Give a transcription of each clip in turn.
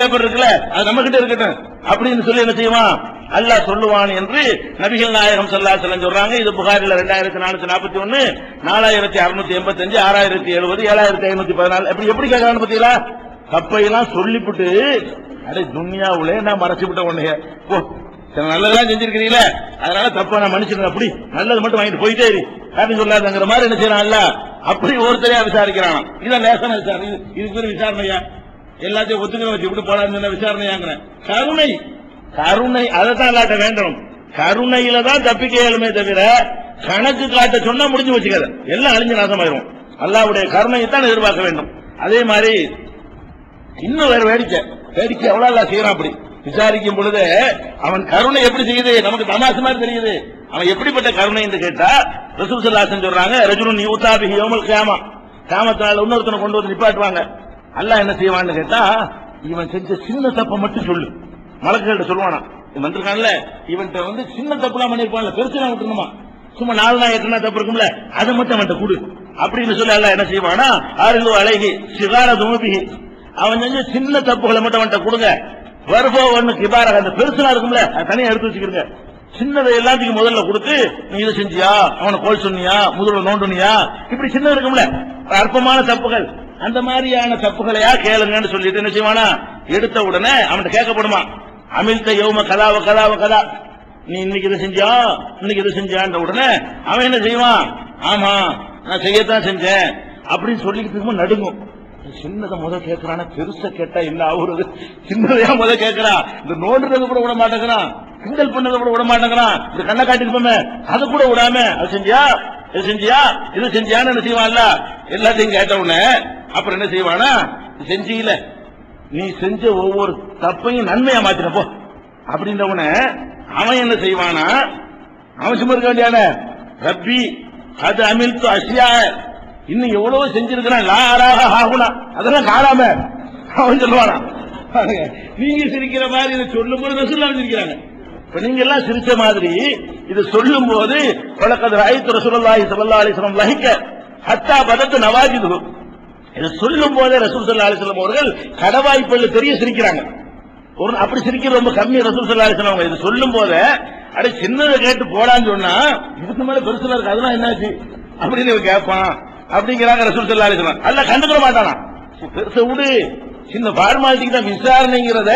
Paper இருக்குல்ல அது நம்ம கிட்ட இருக்கட்டும். அப்படின்னு சொல்லி என்ன செய்வான் அல்லாஹ் சொல்லுவான் என்று நபிகள் நாயகம் சல்லா செல்லம் சொல்றாங்க. இது புகாரில் ரெண்டாயிரத்தி நானூத்தி நாற்பத்தி ஒன்னு நாலாயிரத்தி அறுநூத்தி எண்பத்தி அஞ்சு ஆறாயிரத்தி எழுபது ஏழாயிரத்தி ஐநூத்தி பதினாலு. எப்படி எப்படி கேட்கறான்னு பத்தீங்களா தப்பையெல்லாம் சொல்லிவிட்டு அடே துன்யாவுல நான் மறைச்சு விட்ட உடனே ஓ சில நல்லதெல்லாம் செஞ்சிருக்கிறீங்களே. அதனால தப்பா நான் மன்னிச்சிருங்க அப்படி நல்லது மட்டும் வாங்கிட்டு போயிட்டே இரு. அப்படின்னு சொல்லாதங்கிற மாதிரி என்ன செய்யறான்ல அப்படி ஒருத்தரையா விசாரிக்கிறான். இதான் லேசன விசாரணை. இதுக்கு விசாரணையா? எல்லாத்தையும் ஒத்துக்கிற வச்சு விட்டு போடாதுன்னு விசாரணையாங்கிறேன் கருணை. கருணை அதைத்தான் காட்ட வேண்டும். கருணையில தான் தப்பிக்க இயலுமே தவிர கணக்கு காட்ட சொன்னா முடிஞ்சு வச்சுக்காத எல்லாம் அழிஞ்சு நாசமாயிரும். அல்லாவுடைய கருணையை தான் எதிர்பார்க்க வேண்டும். அதே மாதிரி இன்னும் வேற வேடிக்கை. வேடிக்கை எவ்வளவு எல்லாம் செய்யறான் அப்படி. விசாரிக்கும் பொழுது அவன் கருணை எப்படி செய்யுது? நமக்கு தமாசு மாதிரி தெரியுது. அவன் எப்படிப்பட்ட கருணை என்று கேட்டா ரசூல் சொல்றாங்க ரஜுனு யூதாபிஹி யோமல் கேமா கேமத்தினால இன்னொருத்தனை கொண்டு வந்து நிப்பாட்டுவாங்க. அல்லாஹ் என்ன செய்வான்னு கேட்டா இவன் செஞ்ச சின்ன தப்பை மட்டும் சொல்லு. மலக்கிட்ட சொல்லுவானா இவன் வந்திருக்கான்ல இவன்கிட்ட வந்து சின்ன தப்புலாம் பண்ணிருப்பான்ல பெருசுலாம் விட்டுணுமா சும்மா நாலு நாள் எட்டு நாள் தப்பு இருக்கும்ல அதை மட்டும் அவன்கிட்ட கொடு. அப்படின்னு சொல்லி அல்ல என்ன செய்வானா ஆறுது அழகி சிகார துமபிகி அவன் செஞ்ச சின்ன தப்புகளை மட்டும் அவன்கிட்ட கொடுங்க. வருபோ ஒண்ணு கிபாரக அந்த பெருசுலாம் இருக்கும்ல அதை தனியா எடுத்து வச்சுக்கிறங்க சின்னதை எல்லாத்துக்கும் முதல்ல கொடுத்து நீ இதை செஞ்சியா? அவனை கோல் சொன்னியா? முதல்ல நோண்டுனியா? இப்படி சின்னது இருக்கும்ல அற்பமான தப்புகள். அந்த மாதிரியான தப்புகளையா கேளுங்கன்னு சொல்லிட்டு என்ன செய்வானா? எடுத்த உடனே அவன்கிட்ட கேட்கப்படுமா? அமிழ்த்த யோம கதாவ கதாவ கதா நீ இன்னைக்கு இதை செஞ்சியா? இன்னைக்கு இதை செஞ்சியான்ற உடனே அவன் என்ன செய்வான்? ஆமா நான் செய்யத்தான் செஞ்சேன். அப்படின்னு சொல்லிக்கிட்டு இருக்கும்போது நடுங்கும். சின்னதை முத கேட்கறான? பெருசா கேட்டா என்ன ஆகுறது சின்னதையா முத கேட்கறான் இந்த நோண்டுறது கூட விட மாட்டேங்கிறான். கிண்டல் பண்ணதை கூட விட மாட்டேங்கிறான். இந்த கண்ணை காட்டிருப்போமே அது கூட விடாம அது செஞ்சியா? இது செஞ்சியா? இது செஞ்சியான்னு என்ன செய்வான்ல? எல்லாத்தையும் கேட்ட உடனே அப்புறம் என்ன செய்வானா? செஞ்சியில. நீ செஞ்ச ஒவ்வொரு தப்பையும் நன்மையா மாத்திரப்போ அப்படின்றவன அவன் என்ன செய்வானா? அவன் சும்மா இருக்க வேண்டியான ரப்பி அது அமிழ்த்து அசியா. இன்னும் எவ்வளவு செஞ்சிருக்கிறான். லாராக ஆகுனா அதெல்லாம் காணாம. அவன் சொல்லுவானா? நீங்க சிரிக்கிற மாதிரி இதை சொல்லும் போது ரசூல்லா சிரிக்கிறாங்க இப்ப நீங்க எல்லாம் சிரிச்ச மாதிரி இது சொல்லும் போது பழக்கது ராயத்து ரசூலுல்லாஹி சல்லா அலிஸ்லாம் லஹிக்க ஹத்தா பதத்து நவாஜிது இதை சொல்லும் போதே ரசூல் சல்லா அலிஸ்லாம் அவர்கள் கடவாய்ப்பள்ளு தெரிய சிரிக்கிறாங்க. ஒரு அப்படி சிரிக்கிறது ரொம்ப கம்மி ரசூல் சல்லா அலிஸ்லாம் அவங்க. இது சொல்லும் போதே அட சின்னதை கேட்டு போடான்னு சொன்னா இதுக்கு மேல பெருசுல இருக்கு அதெல்லாம் என்னாச்சு? அப்படின்னு கேட்பான் அப்படிங்கிறாங்க ரசூல் சல்லா அலிஸ்லாம் அல்ல கண்டுக்கிற மாட்டானா? பெருசை விடு. சின்ன ஃபார்மாலிட்டிக்கு தான் விசாரணைங்கிறத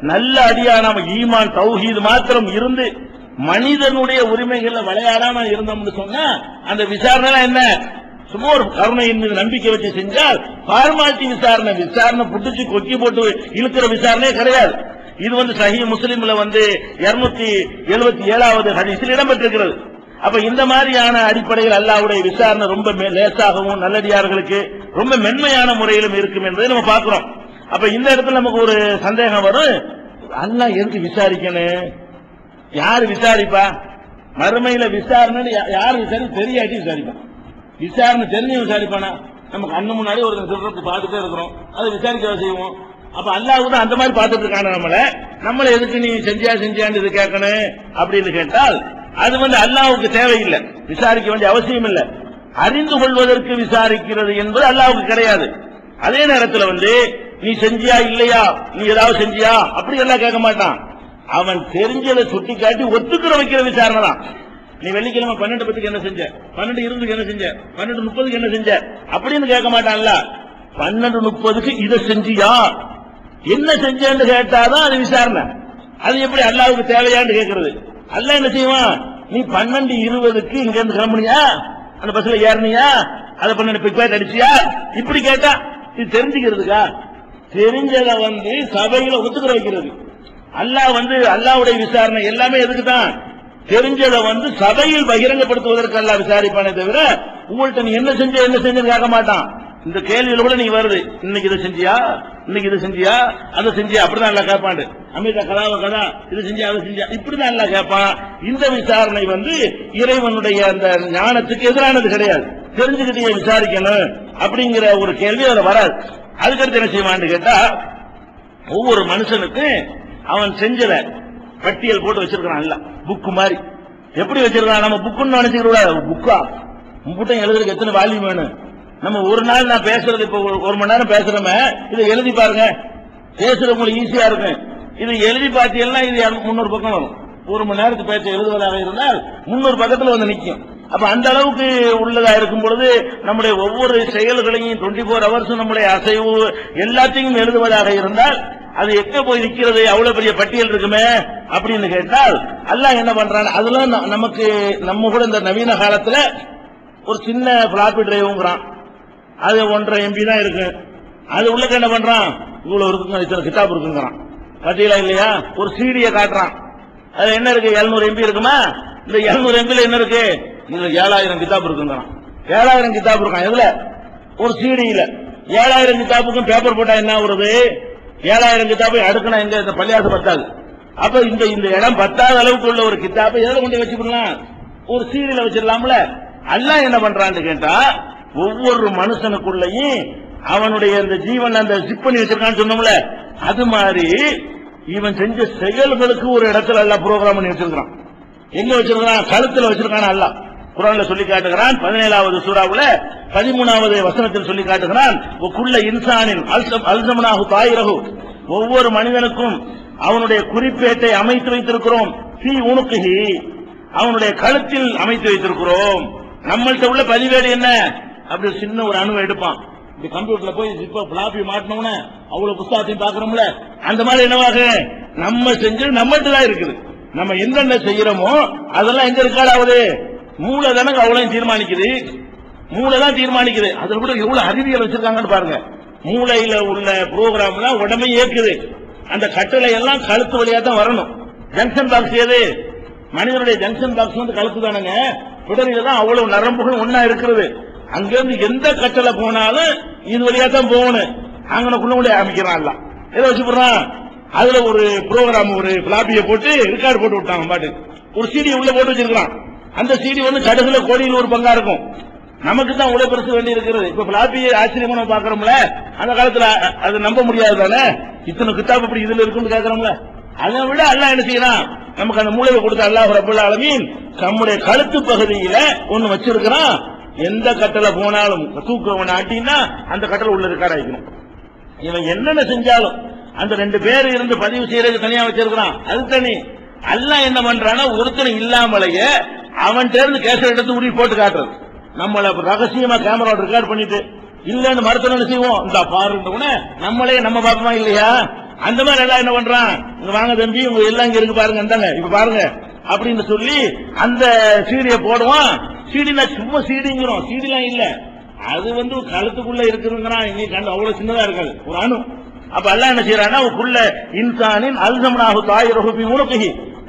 நல்ல அடியா நம்ம ஈமான் தௌஹீது மாத்திரம் இருந்து மனிதனுடைய உரிமைகள்ல விளையாடாம இருந்தோம்னு சொன்னா அந்த விசாரணை என்ன? சும்மா ஒரு கருணையின் மீது நம்பிக்கை வச்சு செஞ்சால் ஃபார்மாலிட்டி விசாரணை விசாரணை புட்டுச்சு கொக்கி போட்டு இழுக்கிற விசாரணையே கிடையாது. இது வந்து சஹி முஸ்லீம்ல வந்து 277 எழுபத்தி ஏழாவது ஹதீஸில் இடம்பெற்றிருக்கிறது. அப்ப இந்த மாதிரியான அடிப்படையில் அல்லாவுடைய விசாரணை ரொம்ப மே- லேசாகவும் நல்லடியார்களுக்கு ரொம்ப மென்மையான முறையிலும் இருக்கும் என்பதை நம்ம பார்க்கிறோம். அப்ப இந்த இடத்துல நமக்கு ஒரு சந்தேகம் வரும். அல்லா எதுக்கு விசாரிக்கணும்? யாரு விசாரிப்பா? மறுமையில விசாரணை யாரு விசாரி தெரியாட்டி விசாரிப்பான். விசாரணை தெரிஞ்சு விசாரிப்பானா? நம்ம கண்ணு முன்னாடி ஒரு சொல்றதுக்கு பார்த்துட்டே இருக்கிறோம். அதை விசாரிக்க செய்வோம். அப்ப அல்லாஹ் கூட அந்த மாதிரி பார்த்துட்டு இருக்கான நம்மள? நம்மள எதுக்கு நீ செஞ்சியா செஞ்சியான்னு இது கேட்கணும் அப்படின்னு கேட்டால் அது வந்து அல்லாவுக்கு தேவையில்லை. விசாரிக்க வேண்டிய அவசியம் இல்லை. அறிந்து கொள்வதற்கு விசாரிக்கிறது என்பது அல்லாவுக்கு கிடையாது. அதே நேரத்தில் வந்து நீ செஞ்சியா இல்லையா? நீ ஏதாவது செஞ்சியா? அப்படி எல்லாம் கேட்க மாட்டான். அவன் தெரிஞ்சதை சுட்டி காட்டி ஒத்துக்கிற வைக்கிற விசாரணை தான். நீ வெள்ளிக்கிழமை பன்னெண்டு பத்துக்கு என்ன செஞ்ச? பன்னெண்டு இருபதுக்கு என்ன செஞ்ச? பன்னெண்டு முப்பதுக்கு என்ன செஞ்ச? அப்படின்னு கேட்க மாட்டான்ல. பன்னெண்டு முப்பதுக்கு இதை செஞ்சியா? என்ன செஞ்சேன்னு கேட்டாதான் அது விசாரணை. அது எப்படி அல்லாவுக்கு தேவையான்னு கேட்கறது. அல்ல என்ன செய்வான்? நீ பன்னெண்டு இருபதுக்கு இங்க இருந்து கிளம்புனியா? அந்த பஸ்ல ஏறினியா? அதை பன்னெண்டு பிக் பேட் அடிச்சியா? இப்படி கேட்டா இது தெரிஞ்சுக்கிறதுக்கா? தெரிஞ்சதை வந்து சபையில ஒத்துக்கிற வைக்கிறது. அல்லாஹ் வந்து அல்லாஹ்வுடைய விசாரணை எல்லாமே எதுக்கு தான் தெரிஞ்சதை வந்து சபையில் பகிரங்கப்படுத்துவதற்கு அல்ல விசாரிப்பானே தவிர உங்கள்ட்ட நீ என்ன செஞ்ச என்ன செஞ்சு கேட்க மாட்டான். இந்த கேள்வியில கூட நீ வருது. இன்னைக்கு இதை செஞ்சியா? இன்னைக்கு இதை செஞ்சியா? அதை செஞ்சியா? அப்படிதான் எல்லாம் கேட்பாண்டு அமிர்த கதாவ கதா இது செஞ்சியா அதை செஞ்சியா இப்படிதான் எல்லாம் கேட்பான். இந்த விசாரணை வந்து இறைவனுடைய அந்த ஞானத்துக்கு எதிரானது கிடையாது. தெரிஞ்சுக்கிட்டே விசாரிக்கணும் அப்படிங்கிற ஒரு கேள்வி அதுல வராது. அதுக்கடுத்து என்ன செய்வான்னு கேட்டா ஒவ்வொரு மனுஷனுக்கும் அவன் செஞ்சத பட்டியல் போட்டு வச்சிருக்கான் இல்ல புக்கு மாதிரி. எப்படி வச்சிருக்கான் நம்ம புக்குன்னு நினைச்சுக்கூடாது புக்கா உங்ககிட்ட எழுதுறதுக்கு எத்தனை வால்யூம் வேணும்? நம்ம ஒரு நாள் நான் பேசுறது இப்ப ஒரு- ஒரு மணி நேரம் பேசுறோமே இதை எழுதி பாருங்க. பேசுறவங்களுக்கு ஈஸியா இருக்கும். இது எழுதி பார்த்தீங்கன்னா இது முன்னூறு பக்கம் வரும். ஒரு மணி நேரத்துக்கு பேச எழுதுவதாக இருந்தால் முன்னூறு பக்கத்துல வந்து நிற்கும் அப்ப அந்த அளவுக்கு உள்ளதா இருக்கும் பொழுது நம்முடைய ஒவ்வொரு செயல்களையும் டுவெண்ட்டி ஃபோர் ஹவர்ஸ் நம்முடைய அசைவு எல்லாத்தையும் எழுதுவதாக இருந்தால் அது எங்க போய் நிக்கிறது? அவ்வளவு பெரிய பட்டியல் இருக்குமே? அப்படின்னு கேட்டால் அல்லாஹ் என்ன பண்றான்? அதெல்லாம் ந- நமக்கு நம்ம கூட இந்த நவீன காலத்துல ஒரு சின்ன பிளாப்பி டிரைவுங்கிறான் அது ஒன்றரை எம்பி தான் இருக்கு. அது உள்ளக்க என்ன பண்றான்? இவ்வளவு இருக்குங்க இத்தனை கிட்டாப் இருக்குங்கிறான். பட்டியலா இல்லையா? ஒரு சீடியை காட்டுறான். அது என்ன இருக்கு? 700 எம்பி இருக்குமா? இந்த 700 எம்பில என்ன இருக்கு? இதுல ஏழாயிரம் கிதாப் இருக்குங்கிறான். ஏழாயிரம் கிதாப் இருக்கான். எதுல? ஒரு சீடியில ஏழாயிரம் கிதாப்புக்கும் பேப்பர் போட்டா என்ன வருது? ஏழாயிரம் கிதாப்பை அடுக்கணும் எங்க? இந்த பள்ளியாசு பத்தாது. அப்ப இந்த இந்த இடம் பத்தாத அளவுக்கு உள்ள ஒரு கிதாப்பை எதுல கொண்டு வச்சுக்கலாம்? ஒரு சீடியில வச்சிடலாம்ல. அல்ல என்ன பண்றான்னு கேட்டா ஒவ்வொரு மனுஷனுக்குள்ளயும் அவனுடைய அந்த ஜீவன் அந்த ஜிப் பண்ணி வச்சிருக்கான்னு சொன்னோம்ல. அது மாதிரி இவன் செஞ்ச செயல்களுக்கு ஒரு இடத்துல எல்லாம் ப்ரோக்ராம் பண்ணி வச்சிருக்கான் எங்க வச்சிருக்கான் கழுத்துல வச்சிருக்கான் எல்லாம் குரான்ல சொல்லி காட்டுகிறான். பதினேழாவது சூறாவுல பதிமூணாவது வசனத்தில் சொல்லி காட்டுகிறான். இன்சானின் அல்சம் அல்சமனாகு தாயிரகு ஒவ்வொரு மனிதனுக்கும் அவனுடைய குறிப்பேட்டை அமைத்து வைத்திருக்கிறோம். தீ உணுக்குகி அவனுடைய கழுத்தில் அமைத்து வைத்திருக்கிறோம். நம்மள்ட்ட உள்ள பதிவேடு என்ன? அப்படி சின்ன ஒரு அணுவை எடுப்பான். இந்த கம்ப்யூட்டர்ல போய் இப்ப பிளாபி மாட்டினோன்னு அவ்வளவு புஸ்தகத்தையும் பாக்குறோம்ல அந்த மாதிரி என்னவாக? நம்ம செஞ்சு நம்மள்ட்ட தான் இருக்குது. நம்ம என்னென்ன செய்யறோமோ அதெல்லாம் எங்க இருக்காடாவது? ஆகுது மூளை தானங்க அவ்வளவு தீர்மானிக்குது? மூளை தான் தீர்மானிக்குது. அதுல கூட எவ்வளவு அறிவியல் வச்சிருக்காங்கன்னு பாருங்க. மூளையில உள்ள ப்ரோக்ராம்லாம் உடம்பை இயக்குது. அந்த கட்டளை எல்லாம் கழுத்து வழியா தான் வரணும். ஜங்ஷன் பாக்ஸ் எது? மனிதனுடைய ஜங்ஷன் பாக்ஸ் வந்து கழுத்து தானுங்க. உடலில தான் அவ்வளவு நரம்புகள் ஒன்னா இருக்கிறது. அங்கிருந்து எந்த கட்டளை போனாலும் இது வழியா தான் போகணும். அங்கனக்குள்ள கூட அமைக்கிறான் எல்லாம். எதை வச்சு அதுல ஒரு ப்ரோக்ராம் ஒரு பிளாப்பிய போட்டு ரெக்கார்டு போட்டு விட்டாங்க பாட்டு ஒரு சீடி உள்ள போட்டு வச்சிருக்கான் அந்த சீடி வந்து கடுகுல கோடியில் ஒரு பங்கா இருக்கும். நமக்கு தான் உள்ள பெருசு வேண்டி இருக்கிறது. இப்ப பிளாப்பி ஆச்சரியமா பாக்குறோம்ல அந்த காலத்துல அது நம்ப முடியாது தானே? இத்தனை கித்தாப் இப்படி இதுல இருக்குன்னு கேக்குறோம்ல. அதை விட அல்லா என்ன செய்யலாம் நமக்கு அந்த மூளையை கொடுத்த அல்லாஹ் ரபுல் ஆலமீன் நம்முடைய கழுத்து பகுதியில ஒண்ணு வச்சிருக்கிறான். எந்த கட்டளை போனாலும் தூக்கவன் ஆட்டின்னா அந்த கட்டளை உள்ள ரெக்கார்ட் இவன் என்னென்ன செஞ்சாலும் அந்த ரெண்டு பேர் இருந்து பதிவு செய்யறது தனியா வச்சிருக்கிறான். அது தனி. அல்ல என்ன பண்றான்னா ஒருத்தனை இல்லாமலேயே அவன் சேர்ந்து கேசட் எடுத்து உருவி போட்டு காட்டுறது. நம்மள ரகசியமா கேமரா ரெக்கார்ட் பண்ணிட்டு இல்லன்னு மறுத்தன என்ன செய்வோம்? இந்த பாருன்னு நம்மளே நம்ம பார்ப்போமா இல்லையா? அந்த மாதிரி எல்லாம் என்ன பண்றான்? இங்க வாங்க தம்பி உங்க எல்லாம் இங்க இருக்கு பாருங்க இந்தாங்க இப்ப பாருங்க அப்படின்னு சொல்லி அந்த சீடிய போடுவான். சீடினா சும்மா சீடிங்கிறோம் சீடிலாம் இல்ல. அது வந்து கழுத்துக்குள்ள இருக்குதுங்கிறான் இங்க கண்டு அவ்வளவு சின்னதா இருக்காது. ஒரு அணு. அப்ப எல்லாம் என்ன செய்யறான்னா உள்ள இன்சானின் அல்சமனாகு தாயிரகுபி உனக்கு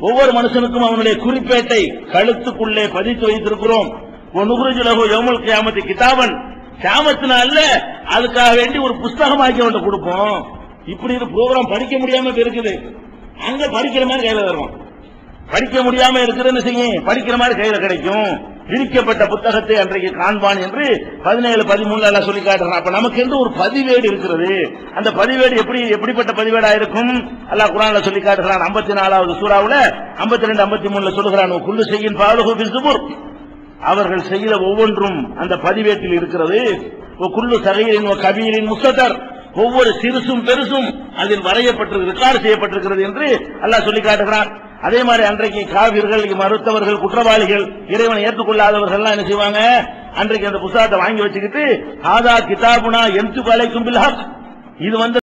ஒவ்வொரு மனுஷனுக்கும் அவனுடைய குறிப்பேட்டை கழுத்துக்குள்ளே பதித்து வைத்திருக்கிறோம். நுகுருஜுலகு யோமல் கியாமத்து கிதாபன். கியாமத்து நாள்ல அதுக்காக வேண்டி ஒரு புஸ்தகம் புஸ்தகமாக்கி அவன் கொடுப்போம். இப்படி இது ப்ரோக்ராம் படிக்க முடியாம இருக்குது அங்க படிக்கிற மாதிரி கையில தருவோம் படிக்க முடியாம இருக்கிறது செய்யும்? படிக்கிற மாதிரி கையில கிடைக்கும். பிரிக்கப்பட்ட புத்தகத்தை அன்றைக்கு காண்பான் என்று பதினேழு பதிமூணுல எல்லாம் சொல்லி காட்டுறான். அப்ப நமக்கு என்று ஒரு பதிவேடு இருக்கிறது? அந்த பதிவேடு எப்படி எப்படிப்பட்ட பதிவேடா இருக்கும்? அல்லாஹ் குரான்ல சொல்லி காட்டுகிறான். ஐம்பத்தி நாலாவது சூறாவுல ஐம்பத்தி ரெண்டு ஐம்பத்தி மூணுல சொல்லுகிறான் குள்ளு செய்யின் பாலுகு அவர்கள் செய்த ஒவ்வொன்றும் அந்த பதிவேட்டில் இருக்கிறது. குள்ளு சகையின் கபீரின் முஸ்தர் ஒவ்வொரு சிறுசும் பெருசும் அதில் வரையப்பட்டு ரெக்கார்டு செய்யப்பட்டிருக்கிறது என்று அல்லாஹ் சொல்லி காட்டுகிறான். அதே மாதிரி அன்றைக்கு காவிர்கள் மறுத்தவர்கள் குற்றவாளிகள் இறைவனை ஏற்றுக்கொள்ளாதவர்கள் எல்லாம் என்ன செய்வாங்க? அன்றைக்கு அந்த புத்தகத்தை வாங்கி வச்சுக்கிட்டு ஆதா கிதாபுனா எம்து கலைக்கும் பில்ஹக் இது வந்து